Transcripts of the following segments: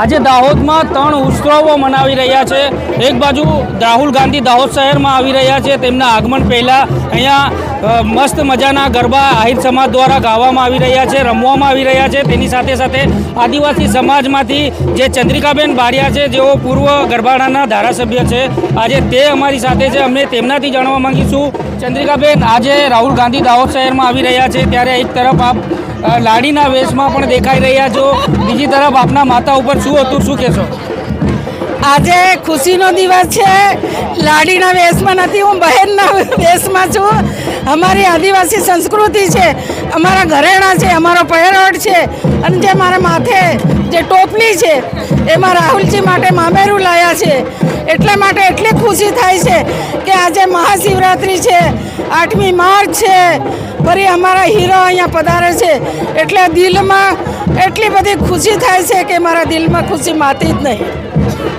આજે દાહોદમાં ત્રણ ઉત્સવો મનાવી રહ્યા છે. એક બાજુ રાહુલ ગાંધી દાહોદ શહેરમાં આવી રહ્યા છે. તેમના આગમન પહેલાં અહીંયા મસ્ત મજાના ગરબા આહિર સમાજ દ્વારા ગાવામાં આવી રહ્યા છે, રમવામાં આવી રહ્યા છે. તેની સાથે સાથે આદિવાસી સમાજમાંથી જે ચંદ્રિકાબેન બારિયા છે, જેઓ પૂર્વ ગરબાડાના ધારાસભ્ય છે, આજે તે અમારી સાથે છે. અમને તેમનાથી જાણવા માંગીશું. ચંદ્રિકાબેન, આજે રાહુલ ગાંધી દાહોદ શહેરમાં આવી રહ્યા છે. ત્યારે એક તરફ આપ લાડીના વેશમાં પણ દેખાઈ રહ્યા છો. બીજી તરફ આપના માતા ઉપર શું હતું? શું કહેશો? આજે ખુશીનો દિવસ છે. લાડીના વેશમાં નથી, હું બહેનના વેશમાં છું. અમારી આદિવાસી સંસ્કૃતિ છે, અમારા ઘરેણા છે, અમારો પહેરવટ છે, અને જે મારા માથે જે ટોપલી છે એમાં રાહુલજી માટે મામેરું લાયા છે. એટલા માટે એટલી ખુશી થાય છે કે આજે મહાશિવરાત્રિ છે આઠમી માર્ચ છે ફરી અમારા હીરો અહીંયા પધારે છે. એટલે દિલમાં એટલી બધી ખુશી થાય છે કે મારા દિલમાં ખુશી માતી જ નહીં.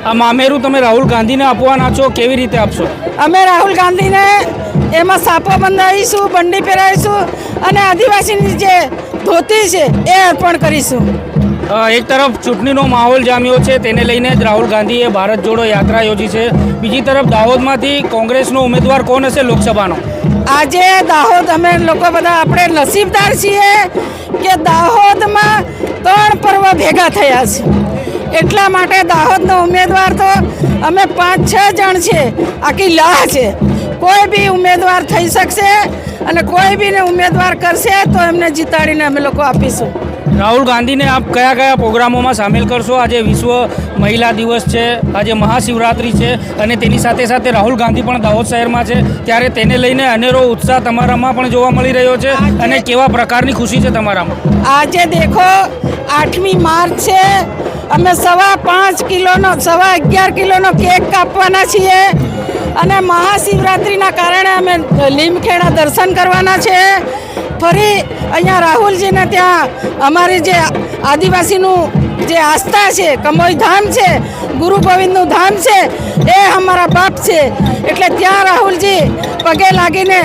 આ મામેરું તમે રાહુલ ગાંધીને આપવાના છો કેવી રીતે આપશો? અમે રાહુલ ગાંધીને એમાં સાપો બંધાવીશું બંડી પહેરાવીશું અને આદિવાસીની જે ધોતી છે એ અર્પણ કરીશું. એક તરફ ચૂંટણીનો માહોલ જામ્યો છે, તેને લઈને જ રાહુલ ગાંધીએ ભારત જોડો યાત્રા યોજી છે. બીજી તરફ દાહોદમાંથી કોંગ્રેસનો ઉમેદવાર કોણ હશે લોકસભાનો? આજે દાહોદ અમે લોકો બધા આપણે નસીબદાર છીએ કે દાહોદમાં ત્રણ પર્વ ભેગા થયા છે. એટલા માટે દાહોદનો ઉમેદવાર તો અમે પાંચ, છ જણ છે. આખી લાહ છે. કોઈ બી ઉમેદવાર થઈ શકશે અને કોઈ બીને ઉમેદવાર કરશે તો એમને જીતાડીને અમે લોકો આપીશું. રાહુલ ગાંધીને આપ કયા કયા પ્રોગ્રામોમાં સામેલ કરશો? આજે વિશ્વ મહિલા દિવસ છે આજે મહાશિવરાત્રિ છે અને તેની સાથે સાથે રાહુલ ગાંધી પણ દાહોદ શહેરમાં છે. ત્યારે તેને લઈને અનેરો ઉત્સાહ તમારામાં પણ જોવા મળી રહ્યો છે અને કેવા પ્રકારની ખુશી છે તમારામાં? આજે દેખો આઠમી માર્ચ છે. અમે સવા પાંચ કિલોનો સવા અગિયાર કિલોનો કેક કાપવાના છીએ. અને મહાશિવરાત્રિના કારણે અમે લીમખેડા દર્શન કરવાના છે. ફરી અહીંયા રાહુલજીને ત્યાં અમારી જે આદિવાસીનું જે આસ્થા છે, કમોઈ ધામ છે, ગુરુ ગોવિંદનું ધામ છે, એ અમારા બાપ છે. એટલે ત્યાં રાહુલજી પગે લાગીને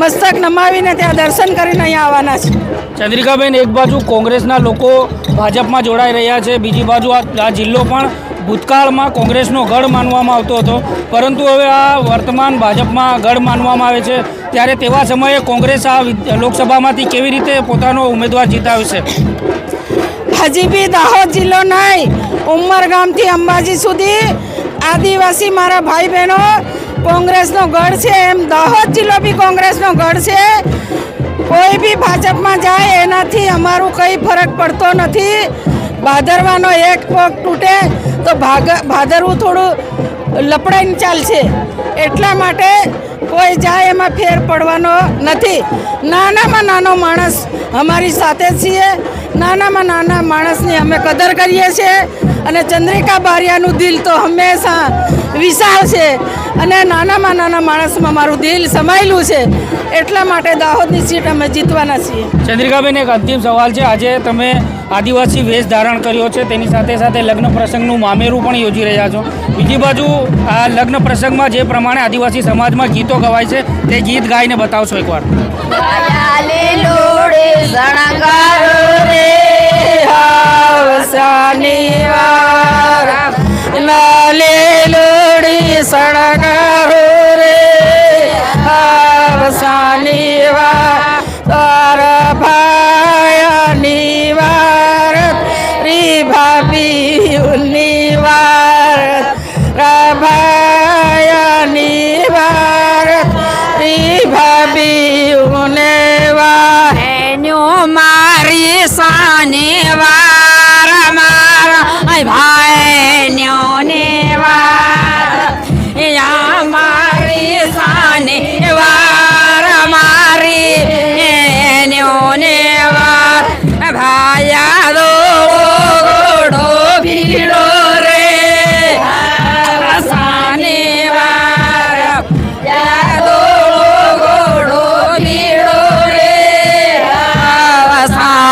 મસ્તક નમાવીને ત્યાં દર્શન કરીને અહીંયા આવવાના છે. ચંદ્રિકાબેન, એક બાજુ કોંગ્રેસના લોકો ભાજપમાં જોડાઈ રહ્યા છે, બીજી બાજુ આ જિલ્લો પણ ભૂતકાળમાં કોંગ્રેસનો ગઢ માનવામાં આવતો હતો. પરંતુ હવે આ વર્તમાન ભાજપમાં ગઢ માનવામાં આવે છે. ત્યારે તેવા સમયે કોંગ્રેસ આ લોકસભામાંથી કેવી રીતે પોતાનો ઉમેદવાર જીતાવશે? હજી બી દાહોદ જિલ્લો નહીં ઉમરગામથી અંબાજી સુધી આદિવાસી મારા ભાઈ બહેનો, કોંગ્રેસનો ગઢ છે એમ, દાહોદ જિલ્લો બી કોંગ્રેસનો ગઢ છે. કોઈ બી ભાજપમાં જાય એનાથી અમારું કંઈ ફરક પડતો નથી. ભાદરવાનો એક પગ તૂટે તો ભાદરવું થોડું લપડાઈને ચાલશે. એટલા માટે કોઈ જાય એમાં ફેર પડવાનો નથી. નાનામાં નાનો માણસ અમારી સાથે છીએ. નાનામાં નાના માણસની અમે કદર કરીએ છીએ અને ચંદ્રિકા બારિયાનું દિલ તો હંમેશા વિશાળ છે અને નાનામાં નાના માણસમાં મારું દિલ સમાયેલું છે. એટલા માટે દાહોદની સીટ અમે જીતવાના છીએ. ચંદ્રિકાબેન, એક અંતિમ સવાલ છે. આજે તમે આદિવાસી વેશ ધારણ કર્યો છે. તેની સાથે સાથે લગ્ન પ્રસંગનું મામેરું પણ યોજી રહ્યા છો. બીજી બાજુ આ લગ્ન પ્રસંગમાં જે પ્રમાણે આદિવાસી સમાજમાં ગીતો ગવાય છે, તે ગીત ગાઈને બતાવશો એકવાર. શનિવાર શણગારો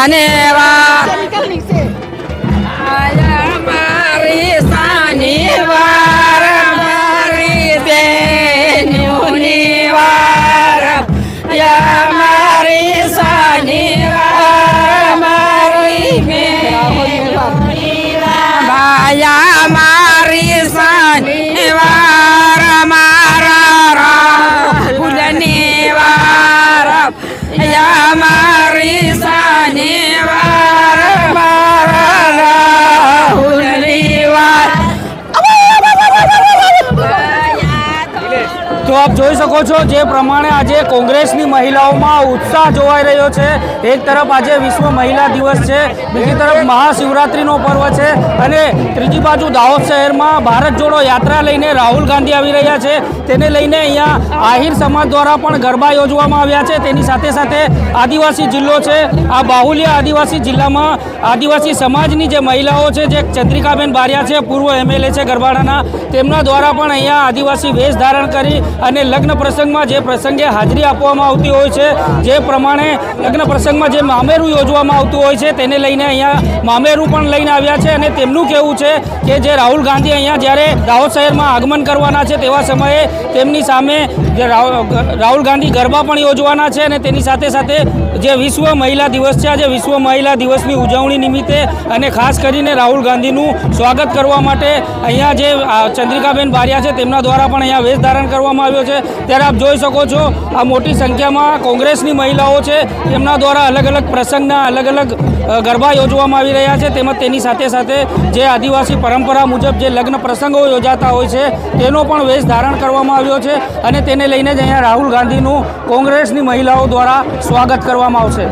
안에 આપ જોઈ શકો છો જે પ્રમાણે આજે કોંગ્રેસની મહિલાઓમાં ઉત્સાહ જોવાઈ રહ્યો છે. એક તરફ આજે વિશ્વ મહિલા દિવસ છે, બીજી તરફ મહાશિવરાત્રિનો પર્વ છે અને ત્રીજી બાજુ દાહોદ શહેરમાં ભારત જોડો યાત્રા લઈને રાહુલ ગાંધી આવી રહ્યા છે. તેને લઈને અહીંયા આહિર સમાજ દ્વારા પણ ગરબા યોજવામાં આવ્યા છે. તેની સાથે સાથે આદિવાસી જિલ્લો છે. આ બાહુલ્ય આદિવાસી જિલ્લામાં આદિવાસી સમાજની જે મહિલાઓ છે, જે ચંદ્રિકાબેન બારિયા છે, પૂર્વ એમએલએ છે ગરબાડાના, તેમના દ્વારા પણ અહીંયા આદિવાસી વેશ ધારણ કરી અને લગ્ન પ્રસંગમાં જે પ્રસંગે હાજરી આપવામાં આવતી હોય છે, જે પ્રમાણે લગ્ન પ્રસંગમાં જે મામેરું યોજવામાં આવતું હોય છે, તેને લઈને અહીંયા મામેરું પણ લઈને આવ્યા છે અને તેમનું કહેવું છે કે જે રાહુલ ગાંધી અહીંયા જ્યારે દાહોદ શહેરમાં આગમન કરવાના છે, તેવા સમયે તેમની સામે રાહુલ ગાંધી ગરબા પણ યોજવાના છે અને તેની સાથે સાથે જે વિશ્વ મહિલા દિવસ છે, આજે વિશ્વ મહિલા દિવસની ઉજવણી નિમિત્તે અને ખાસ કરીને રાહુલ ગાંધીનું સ્વાગત કરવા માટે અહીંયા જે ચંદ્રિકાબેન બારિયા છે, તેમના દ્વારા પણ અહીંયા વેશ ધારણ કરવામાં આવ્યો છે. ત્યારે આપ જોઈ શકો છો, આ મોટી સંખ્યામાં કોંગ્રેસની મહિલાઓ છે. તેમના દ્વારા અલગ અલગ પ્રસંગના અલગ અલગ ગરબા યોજવામાં આવી રહ્યા છે. તેમજ તેની સાથે સાથે જે આદિવાસી પરંપરા મુજબ જે લગ્ન પ્રસંગો યોજાતા હોય છે, તેનો પણ વેશ ધારણ કરવામાં આવ્યો છે અને તેને લઈને જ અહીંયા રાહુલ ગાંધીનું કોંગ્રેસની મહિલાઓ દ્વારા સ્વાગત કરવામાં આવશે.